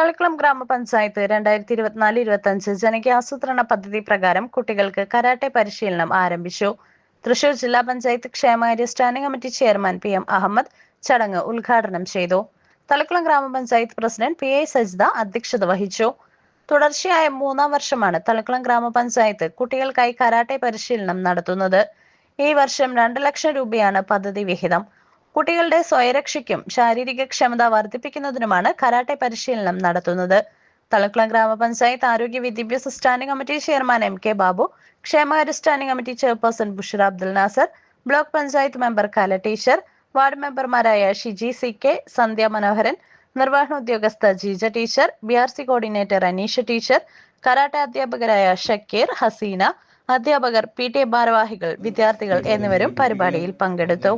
തളിക്കുളം ഗ്രാമപഞ്ചായത്ത് രണ്ടായിരത്തി ഇരുപത്തിനാല് ഇരുപത്തി ജനകീയ ആസൂത്രണ പദ്ധതി പ്രകാരം കുട്ടികൾക്ക് കരാട്ടെ പരിശീലനം ആരംഭിച്ചു. തൃശൂർ ജില്ലാ പഞ്ചായത്ത് ക്ഷേമകാര്യ standing committee chairman P M Ahammed ചടങ്ങ് ഉദ്ഘാടനം ചെയ്തു. തളിക്കുളം ഗ്രാമപഞ്ചായത്ത് പ്രസിഡന്റ് പി ഐ സജിത അധ്യക്ഷത വഹിച്ചു. തുടർച്ചയായ മൂന്നാം വർഷമാണ് തളിക്കുളം ഗ്രാമപഞ്ചായത്ത് കുട്ടികൾക്കായി കരാട്ടെ പരിശീലനം നടത്തുന്നത്. ഈ വർഷം രണ്ട് ലക്ഷം രൂപയാണ് പദ്ധതി വിഹിതം. കുട്ടികളുടെ സ്വയരക്ഷയ്ക്കും ശാരീരിക ക്ഷമത വർദ്ധിപ്പിക്കുന്നതിനുമാണ് കരാട്ടെ പരിശീലനം നടത്തുന്നത്. തളക്കുളം ഗ്രാമപഞ്ചായത്ത് ആരോഗ്യ വിദ്യാഭ്യാസ standing committee chairman M K Babu ക്ഷേമകാര്യ standing committee chairperson Bushara Abdul Nasar block panchayat member Kala teacher ward മെമ്പർമാരായ ഷിജി സി കെ സന്ധ്യ മനോഹരൻ നിർവഹണ ഉദ്യോഗസ്ഥ Jeeja teacher B R C coordinator Aneesha teacher karate അധ്യാപകരായ ഷക്കീർ ഹസീന അധ്യാപകർ പി ടി ഭാരവാഹികൾ വിദ്യാർത്ഥികൾ എന്നിവരും പരിപാടിയിൽ പങ്കെടുത്തു.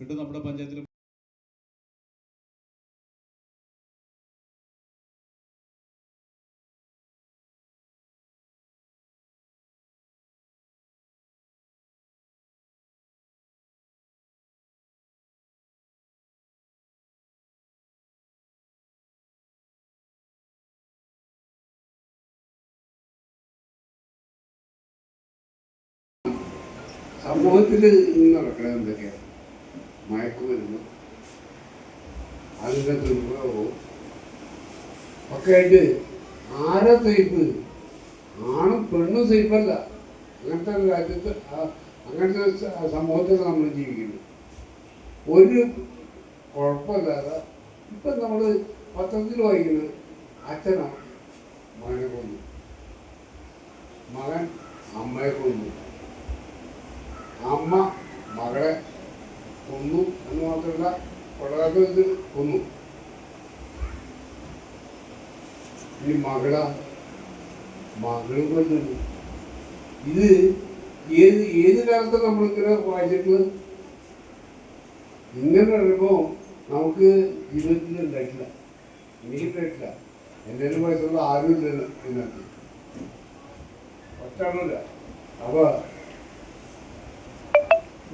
എന്നിട്ട് നമ്മുടെ പഞ്ചായത്തിൽ സമൂഹത്തിൽ ഇന്ന് നടക്കുന്നത് എന്തൊക്കെയാണ്? മയക്കുമരുന്ന് അതിന്റെ ദുർഭയോഗവും ഒക്കെ ആയിട്ട് ആരെ സേഫ് ആണും പെണ്ണും സേഫല്ല അങ്ങനത്തെ ഒരു രാജ്യത്ത് അങ്ങനത്തെ സമൂഹത്തിൽ നമ്മൾ ജീവിക്കുന്നു. ഒരു കുഴപ്പമില്ലാതെ ഇപ്പം നമ്മൾ പത്രത്തിൽ വായിക്കുന്നത് അച്ഛനാണ് മകനെ കൊന്നു. മകൻ അമ്മയെ കൊന്നു. അമ്മ മകളെ കൊന്നു എന്ന് മാത്രമല്ല കൊള്ളാത്തത് കൊന്നു. ഇനി മകള മകളും കൊല്ലുന്നു ഇത് ഏത് ഏത് കാലത്ത് നമ്മളിങ്ങനെ വായിച്ചിട്ടുള്ളത്? ഇങ്ങനെ അനുഭവം നമുക്ക് ജീവിതത്തിൽ ഉണ്ടായിട്ടില്ല. എനിക്ക് ഉണ്ടായിട്ടില്ല എന്റെ വയസ്സുള്ള ആരും ഇല്ല ഇതിനകത്ത്. ഒറ്റാണില്ല അപ്പോൾ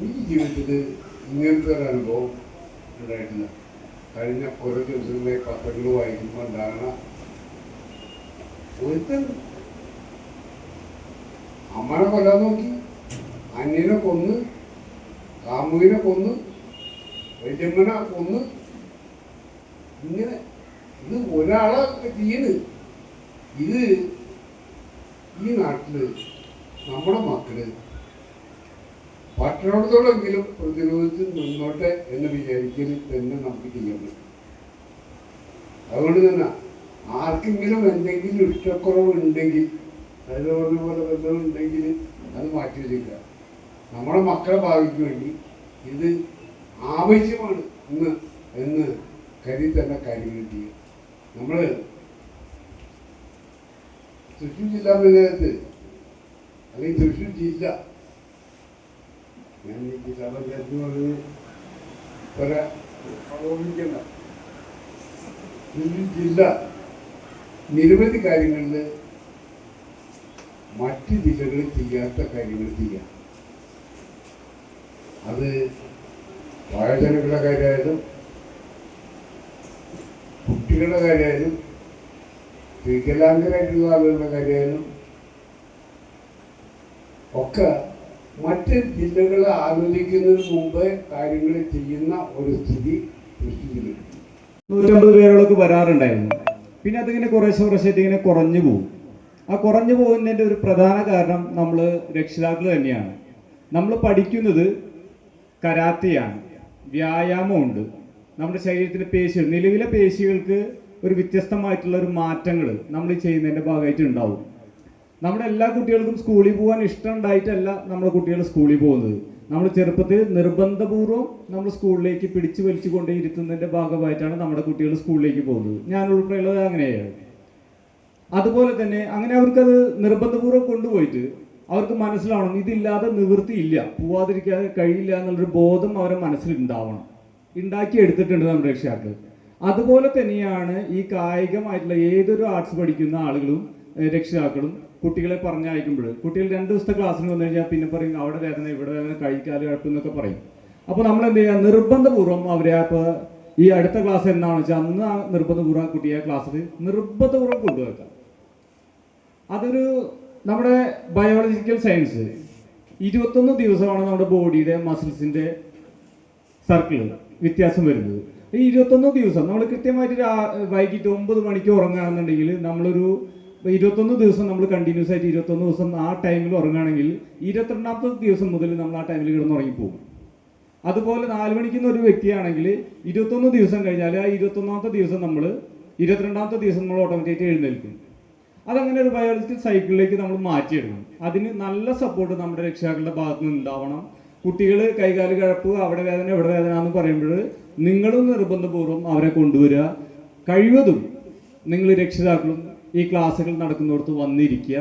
ഈ ജീവിതത്തിൽ ഇങ്ങനത്തെ ഒരു അനുഭവം ഉണ്ടായിട്ടില്ല. കഴിഞ്ഞ ഓരോ ദിവസങ്ങളിലെ പത്രങ്ങൾ വായിക്കുമ്പോൾ ഉണ്ടാകുന്ന ഒരുത്തൻ അമ്മനെ കൊല്ലാൻ നോക്കി അന്യനെ കൊന്ന് കാമുകിനെ കൊന്ന് വല്യമ്മനെ കൊന്ന്. ഇങ്ങനെ ഇത് ഒരാളെ ചെയ്യണ് ഇത് ഈ നാട്ടിൽ നമ്മുടെ മക്കൾ പട്ടണത്തോടെങ്കിലും പ്രതിരോധിച്ച് മുന്നോട്ട് എന്ന് വിചാരിക്കൽ തന്നെ നമുക്ക് ചെയ്യാൻ പറ്റും. അതുകൊണ്ട് തന്നെ ആർക്കെങ്കിലും എന്തെങ്കിലും ഇഷ്ടക്കുറവ് ഉണ്ടെങ്കിൽ അതായത് പറഞ്ഞ പോലെ ബന്ധമുണ്ടെങ്കിൽ അത് മാറ്റി വെച്ചില്ല നമ്മുടെ മക്കളെ ഭാവിക്ക് വേണ്ടി ഇത് ആവശ്യമാണ് ഇന്ന് എന്ന് കരുതി തന്നെ കാര്യങ്ങൾ ചെയ്യും നമ്മൾ തൃശ്ശൂർ ജില്ലാ പഞ്ചായത്ത് അല്ലെങ്കിൽ തൃശ്ശൂർ ജില്ല ഞാൻ ഈ ജില്ലാ പഞ്ചായത്ത് ജില്ല നിരവധി കാര്യങ്ങളിൽ മറ്റ് ജില്ലകളിൽ ചെയ്യാത്ത കാര്യങ്ങൾ ചെയ്യാം. അത് വയോജനങ്ങളുടെ കാര്യമായാലും കുട്ടികളുടെ കാര്യമായാലും വികലാംഗരായിട്ടുള്ള ആളുകളുടെ കാര്യമായാലും ഒക്കെ മറ്റ് ജില്ലകളെ ആലോചിക്കുന്നതിന് മുമ്പ് കാര്യങ്ങൾ ചെയ്യുന്ന ഒരു സ്ഥിതി നൂറ്റമ്പത് പേരോളൊക്കെ വരാറുണ്ടായിരുന്നു. പിന്നെ അതിങ്ങനെ കുറേശ്ശെ കുറേശ്ശായിട്ട് ഇങ്ങനെ കുറഞ്ഞു പോകും. ആ കുറഞ്ഞു പോകുന്നതിന്റെ ഒരു പ്രധാന കാരണം നമ്മൾ രക്ഷിതാക്കൾ തന്നെയാണ്. നമ്മൾ പഠിക്കുന്നത് കരാത്തയാണ്. വ്യായാമമുണ്ട്. നമ്മുടെ ശരീരത്തിലെ പേശികൾ നിലവിലെ പേശികൾക്ക് ഒരു വ്യത്യസ്തമായിട്ടുള്ള ഒരു മാറ്റങ്ങൾ നമ്മൾ ചെയ്യുന്നതിന്റെ ഭാഗമായിട്ട് ഉണ്ടാവും. നമ്മുടെ എല്ലാ കുട്ടികൾക്കും സ്കൂളിൽ പോകാൻ ഇഷ്ടം ഉണ്ടായിട്ടല്ല നമ്മുടെ കുട്ടികൾ സ്കൂളിൽ പോകുന്നത്. നമ്മൾ ചെറുപ്പത്തിൽ നിർബന്ധപൂർവം നമ്മൾ സ്കൂളിലേക്ക് പിടിച്ചു വലിച്ചു കൊണ്ടേ ഭാഗമായിട്ടാണ് നമ്മുടെ കുട്ടികൾ സ്കൂളിലേക്ക് പോകുന്നത്. ഞാൻ ഉൾപ്പെടെയുള്ളത് അങ്ങനെയാണ്. അതുപോലെ തന്നെ അങ്ങനെ അവർക്കത് നിർബന്ധപൂർവം കൊണ്ടുപോയിട്ട് അവർക്ക് മനസ്സിലാവണം ഇതില്ലാതെ നിവൃത്തിയില്ല പോവാതിരിക്കാതെ കഴിയില്ല എന്നുള്ളൊരു ബോധം അവരുടെ മനസ്സിലുണ്ടാവണം. ഉണ്ടാക്കി എടുത്തിട്ടുണ്ട് നമ്മുടെ രക്ഷിതാക്കൾ. അതുപോലെ തന്നെയാണ് ഈ കായികമായിട്ടുള്ള ഏതൊരു ആർട്സ് പഠിക്കുന്ന ആളുകളും രക്ഷിതാക്കളും കുട്ടികളെ പറഞ്ഞയക്കുമ്പോൾ കുട്ടികൾ രണ്ട് ദിവസത്തെ ക്ലാസ്സിന് വന്നു കഴിഞ്ഞാൽ പിന്നെ പറയും അവിടെ വേദന ഇവിടെ വേദന കഴിക്കാതെ കുഴപ്പം എന്നൊക്കെ പറയും. അപ്പോൾ നമ്മൾ എന്ത് ചെയ്യുക നിർബന്ധപൂർവം അവരെ അപ്പോൾ ഈ അടുത്ത ക്ലാസ് എന്താണെന്ന് വെച്ചാൽ അന്ന് ആ നിർബന്ധപൂർവം കുട്ടിയെ ക്ലാസ്സിൽ നിർബന്ധപൂർവം കൊണ്ടുവെക്കാം. അതൊരു നമ്മുടെ ബയോളജിക്കൽ സയൻസ് ഇരുപത്തൊന്ന് ദിവസമാണ് നമ്മുടെ ബോഡിയുടെ മസിൽസിന്റെ സർക്കിൾ വ്യത്യാസം വരുന്നത്. ഈ ഇരുപത്തൊന്ന് ദിവസം നമ്മൾ കൃത്യമായിട്ട് വൈകിട്ട് ഒമ്പത് മണിക്ക് ഉറങ്ങുകയാണെന്നുണ്ടെങ്കിൽ നമ്മളൊരു ഇരുപത്തൊന്ന് ദിവസം നമ്മൾ കണ്ടിന്യൂസ് ആയിട്ട് ഇരുപത്തൊന്ന് ദിവസം ആ ടൈമിൽ ഉറങ്ങുകയാണെങ്കിൽ ഇരുപത്തിരണ്ടാമത്തെ ദിവസം മുതൽ നമ്മൾ ആ ടൈമിൽ കിടന്ന് ഉറങ്ങിപ്പോകും. അതുപോലെ നാല് മണിക്കുന്ന ഒരു വ്യക്തിയാണെങ്കിൽ ഇരുപത്തൊന്ന് ദിവസം കഴിഞ്ഞാൽ ആ ഇരുപത്തൊന്നാമത്തെ ദിവസം നമ്മൾ ഇരുപത്തിരണ്ടാമത്തെ ദിവസം നമ്മൾ ഓട്ടോമാറ്റിക്കായിട്ട് എഴുന്നേൽക്കും. അതങ്ങനെ ഒരു ബയോളജിക്കൽ സൈക്കിളിലേക്ക് നമ്മൾ മാറ്റിയെടുക്കണം അതിന് നല്ല സപ്പോർട്ട് നമ്മുടെ രക്ഷിതാക്കളുടെ ഭാഗത്ത് നിന്ന് ഉണ്ടാവണം. കുട്ടികൾ കൈകാൽ കഴപ്പ് അവിടെ വേദന ഇവിടെ വേദന എന്ന് പറയുമ്പോൾ നിങ്ങളും നിർബന്ധപൂർവം അവരെ കൊണ്ടുവരിക. കഴിവതും നിങ്ങൾ രക്ഷിതാക്കളും ഈ ക്ലാസ്സുകൾ നടക്കുന്നിടത്ത് വന്നിരിക്കുക.